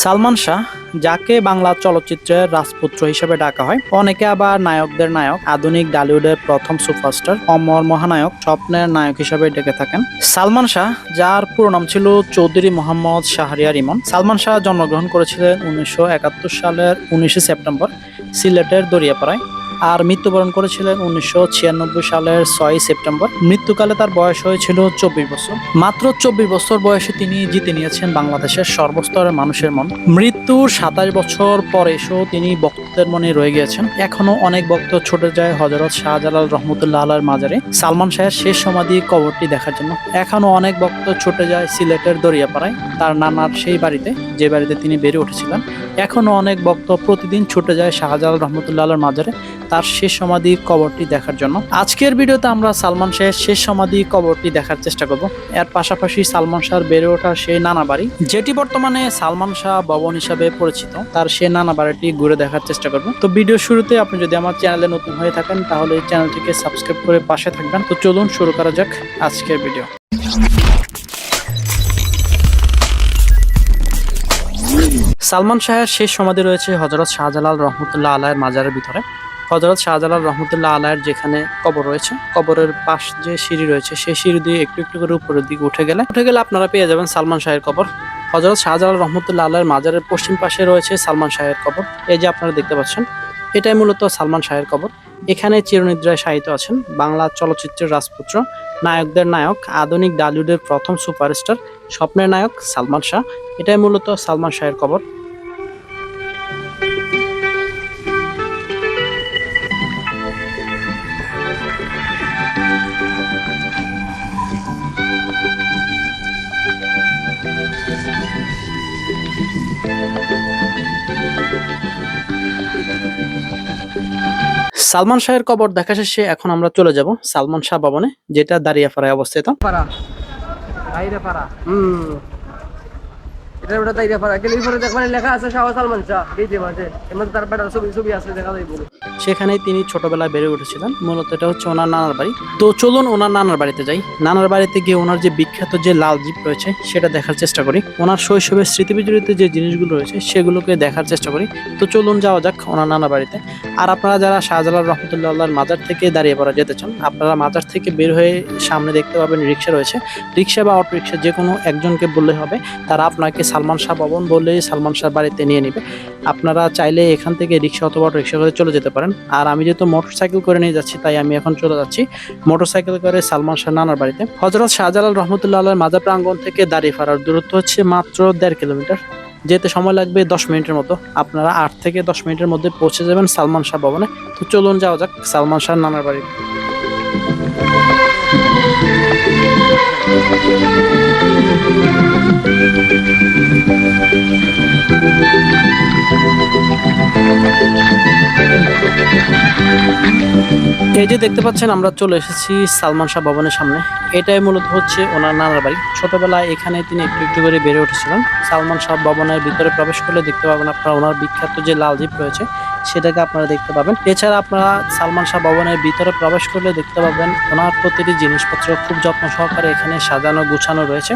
সালমান শাহ, যাকে বাংলা চলচ্চিত্রের রাজপুত্র হিসেবে ডাকা হয়। অনেকে আবার নায়কদের নায়ক, আধুনিক ডালিউডের প্রথম সুপারস্টার, অমর মহানায়ক, স্বপ্নের নায়ক হিসেবে ডেকে থাকেন। সালমান শাহ, যার পুরো নাম ছিল চৌধুরী মোহাম্মদ শাহরিয়ার ইমন। সালমান শাহ জন্মগ্রহণ করেছিলেন উনিশশো একাত্তর সালের উনিশে সেপ্টেম্বর, সিলেটের দরিয়াপাড়ায়। আর মৃত্যুবরণ করেছিলেন উনিশশো ছিয়ানব্বই সালের ছয় সেপ্টেম্বর। মৃত্যুকালে তার বয়স হয়েছিল চব্বিশ বছর। মাত্র চব্বিশ বছর বয়সে তিনি জিতে নিয়েছেন বাংলাদেশের সর্বস্তরের মানুষের মন। মৃত্যুর সাতাশ বছর পর এসেও তিনি ভক্তদের মনে রয়ে গিয়েছেন। এখনও অনেক ভক্ত ছুটে যায় হজরত শাহজালাল রহমতুল্লাহ আলার মাজারে। সালমান শাহের শেষ সমাধি কবরটি দেখার জন্য। এখনও অনেক ভক্ত ছুটে যায় সিলেটের দরিয়াপাড়ায়। তার নানার সেই বাড়িতে, যে বাড়িতে তিনি বেড়ে উঠেছিলেন। এখনও অনেক ভক্ত প্রতিদিন ছুটে যায় শাহজালাল রহমতুল্লাহ আলার মাজারে। তার শেষ সমাধি কবরটি দেখার জন্য। আজকের ভিডিওতে আমরা সালমান শাহের শেষ সমাধি কবরটি দেখার চেষ্টা করব। এর পাশাপাশি সালমান শাহর বেড়ে ওঠা সেই নানা বাড়ি, যেটি বর্তমানে সালমান শাহ ভবন হিসাবে পরিচিত, তার সেই নানা বাড়িটি ঘুরে দেখার চেষ্টা করব। তো ভিডিও শুরুতে আপনি যদি আমার চ্যানেলে নতুন হয়ে থাকেন, তাহলে চ্যানেলটিকে সাবস্ক্রাইব করে পাশে থাকবেন। তো চলুন শুরু করা যাক আজকের ভিডিও। সালমান শাহের শেষ সমাধি রয়েছে হজরত শাহজালাল রহমতুল্লাহ আলাহের মাজারের ভিতরে। হজরত শাহজালাল রহমতুল্লাহ আলাহের যেখানে কবর রয়েছে, কবরের পাশ যে সিঁড়ি রয়েছে, সেই সিঁড়ি দিয়ে একটু একটু করে উপরের দিকে উঠে গেলে উঠে গেলে আপনারা পেয়ে যাবেন সালমান শাহের কবর। হজরত শাহজালাল রহমতুল্লাহ আলাহের মাজারের পশ্চিম পাশে রয়েছে সালমান শাহের কবর। এই যে আপনারা দেখতে পাচ্ছেন, এটাই মূলত সালমান শাহের কবর। এখানে চিরনিদ্রায় শায়িত আছেন বাংলা চলচ্চিত্রের রাজপুত্র, নায়কদের নায়ক, আধুনিক ডালিউডের প্রথম সুপারস্টার, স্বপ্নের নায়ক সালমান শাহ। এটাই মূলত সালমান শাহের কবর। সালমান শাহের কবর দেখা শেষে এখন আমরা চলে যাব সালমান শাহ ভবনে, যেটা দাঁড়িয়াপাড়ায় অবস্থিত। পাড়া যাইব সেখানেই তিনি ছোটবেলায় বেড়ে উঠেছিলেন। মূলত এটা হচ্ছে ওনার নানার বাড়ি। তো চলুন ওনার নানার বাড়িতে যাই। নানার বাড়িতে গিয়ে ওনার যে বিখ্যাত যে লাল জিপ রয়েছে, সেটা দেখার চেষ্টা করি। ওনার শৈশবের স্মৃতি বিজড়িত যে জিনিসগুলো রয়েছে, সেগুলোকে দেখার চেষ্টা করি। তো চলুন যাওয়া যাক ওনার নানার বাড়িতে। আর আপনারা যারা শাহজালাল রহমতুল্লাহ মাজার থেকে দাঁড়িয়ে পড়া যেতে চান, আপনারা মাজার থেকে বের হয়ে সামনে দেখতে পাবেন রিক্সা রয়েছে। রিক্সা বা অটো রিক্সা যে কোনো একজনকে বললে হবে, তারা আপনাকে সালমান শাহ ভবন বললেই সালমান শাহ বাড়িতে নিয়ে নেবে। আপনারা চাইলে এখান থেকে রিক্সা অথবা রিক্সা করে চলে যেতে পারেন। আর আমি যেহেতু মোটর সাইকেল করে নিয়ে যাচ্ছি, তাই আমি এখন চলে যাচ্ছি মোটর সাইকেল করে সালমান শাহ নানার বাড়িতে। হজরত শাহজালাল রহমতুল্লাহ মাজার প্রাঙ্গণ থেকে দাঁড়িয়ে ফেরার দূরত্ব হচ্ছে মাত্র দেড় কিলোমিটার। যেতে সময় লাগবে দশ মিনিটের মতো। আপনারা আট থেকে দশ মিনিটের মধ্যে পৌঁছে যাবেন সালমান শাহ ভবনে। তো চলুন যাওয়া যাক সালমান শাহ নানার বাড়ি এই যে দেখতে পাচ্ছেন, আমরা চলে এসেছি সালমান শাহ ভবনের সামনে। এটাই মূলত হচ্ছে ওনার নানার বাড়ি। ছোটবেলায় এখানে তিনি একটু একটু করে বেড়ে উঠেছিলেন। সালমান শাহ ভবনের ভিতরে প্রবেশ করলে দেখতে পাবেন আপনারা ওনার বিখ্যাত যে লাল দ্বীপ রয়েছে সেটাকে আপনারা দেখতে পাবেন। এছাড়া আপনারা সালমান শাহ ভবনের ভিতরে প্রবেশ করলে দেখতে পাবেন ওনার প্রতিটি জিনিসপত্র খুব যত্ন সহকারে এখানে সাজানো, গুছানো রয়েছে।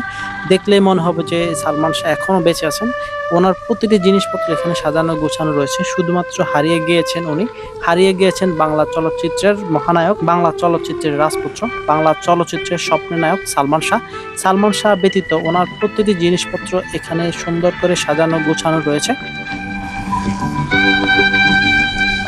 দেখলেই মনে হবে যে সালমান শাহ এখনও বেঁচে আছেন। ওনার প্রতিটি জিনিসপত্র এখানে সাজানো, গোছানো রয়েছে। শুধুমাত্র হারিয়ে গিয়েছেন উনি। হারিয়ে গিয়েছেন বাংলা চলচ্চিত্রের মহানায়ক, বাংলা চলচ্চিত্রের রাজপুত্র, বাংলা চলচ্চিত্রের স্বপ্নের নায়ক সালমান শাহ। সালমান শাহ ব্যতীত ওনার প্রতিটি জিনিসপত্র এখানে সুন্দর করে সাজানো, গোছানো রয়েছে।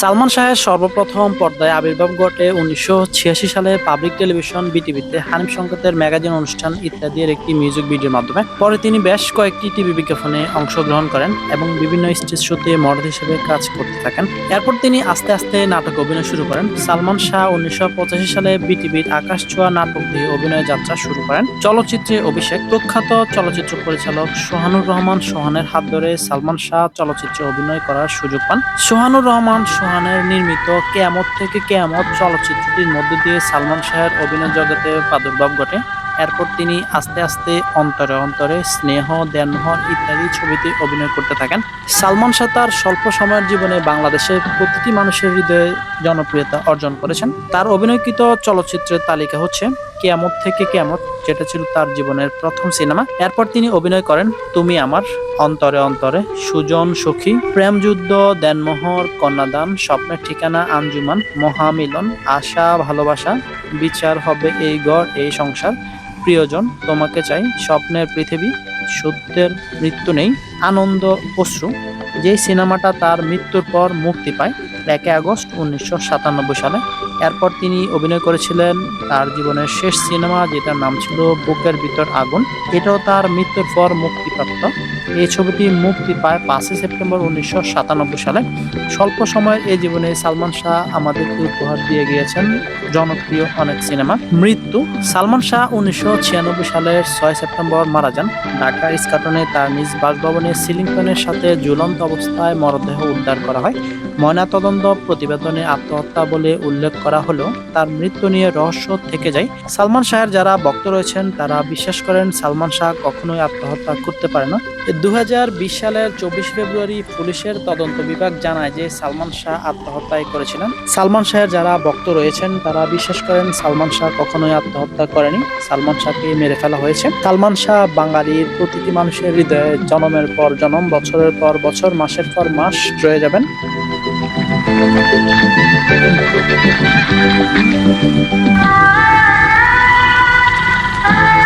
সালমান শাহের সর্বপ্রথম পর্দায় আবির্ভাব ঘটে উনিশশো ছিয়াশি সালে পাবলিক টেলিভিশন বিটিভিতে হানিফ সংকেতের ম্যাগাজিন অনুষ্ঠান ইত্যাদির একটি মিউজিক ভিডিওর মাধ্যমে। পরে তিনি বেশ কয়েকটি টিভি বিজ্ঞাপনে অংশগ্রহণ করেন এবং বিভিন্ন স্টেজ শোতে মডেল হিসেবে কাজ করতে থাকেন। এরপর তিনি আস্তে আস্তে নাটক অভিনয় শুরু করেন। সালমান শাহ উনিশশো পঁচাশি সালে বিটিভির আকাশ ছোঁয়া নাটক দিয়ে অভিনয় যাত্রা শুরু করেন। চলচ্চিত্রে অভিষেক, প্রখ্যাত চলচ্চিত্র পরিচালক সোহানুর রহমান সোহানের হাত ধরে সালমান শাহ চলচ্চিত্রে অভিনয় করার সুযোগ পান। সোহানুর রহমান সোহানের নির্মিত কেয়ামত থেকে কেয়ামত চলচ্চিত্রটির মধ্য দিয়ে সালমান শাহের অভিনয় জগতে প্রাদুর্ভাব ঘটে। এরপর তিনি আস্তে আস্তে অন্তরে অন্তরে স্নেহ দেনমোহন ইত্যাদি ছবিতে অভিনয় করতে থাকেন। সালমান শাহ তার স্বল্প সময়ের জীবনে বাংলাদেশের প্রতিটি মানুষের হৃদয়ে জনপ্রিয়তা অর্জন করেছেন। তার অভিনয়কৃত চলচ্চিত্রের তালিকা হচ্ছে কেয়ামত থেকে কেয়ামত, যেটা ছিল তার জীবনের প্রথম সিনেমা। এরপর তিনি অভিনয় করেন তুমি আমার, অন্তরে অন্তরে সুজন সখী, প্রেমযুদ্ধ, দেনমোহর, কন্যাদান, স্বপ্নের ঠিকানা আঞ্জুমান, মহামিলন, আশা, ভালোবাসা, বিচার হবে এই গড় এই সংসার। প্রিয়জন, তোমাকে চাই, স্বপ্নের পৃথিবী, সত্যের মৃত্যু নেই, আনন্দ, অশ্রু। যে সিনেমাটা তার মৃত্যুর পর মুক্তি পায়, একে আগস্ট উনিশশো সাতানব্বই সালে। এরপর তিনি অভিনয় করেছিলেন তার জীবনের শেষ সিনেমা, যেটার নাম ছিল বুকের ভিতর আগুন। এটাও তার মৃত্যুর পর মুক্তিপ্রাপ্ত। এই ছবিটি মুক্তি পায় পাঁচই সেপ্টেম্বর উনিশশো সাতানব্বই সালে। স্বল্প সময়ের এই জীবনে সালমান শাহ আমাদেরকে উপহার দিয়ে গিয়েছেন জনপ্রিয় অনেক সিনেমা। মৃত্যু, সালমান শাহ উনিশশো ছিয়ানব্বই সালের ছয় সেপ্টেম্বর মারা যান। ঢাকা ইস্কাটনে তার নিজ বাসভবনে সিলিং ফ্যানের সাথে ঝুলন্ত অবস্থায় মরদেহ উদ্ধার করা হয়। ময়নাতদন্ত প্রতিবেদনে আত্মহত্যা বলে উল্লেখ করা হলেও তার মৃত্যু নিয়ে রহস্য থেকে যায়। সালমান শাহের যারা ভক্ত রয়েছেন, তারা বিশ্বাস করেন সালমান শাহ কখনোই আত্মহত্যা করতে পারে না। দুই হাজার বিশ সালের চব্বিশ ফেব্রুয়ারি পুলিশের তদন্ত বিভাগ জানায় যে সালমান শাহ আত্মহত্যাই করেছিলেন। সালমান শাহের যারা ভক্ত রয়েছেন, তারা বিশ্বাস করেন সালমান শাহ কখনোই আত্মহত্যা করেনি। সালমান শাহকে মেরে ফেলা হয়েছে। সালমান শাহ বাঙালির প্রতিটি মানুষের হৃদয়ে জনমের পর জনম, বছরের পর বছর, মাসের পর মাস রয়ে যাবেন। Ah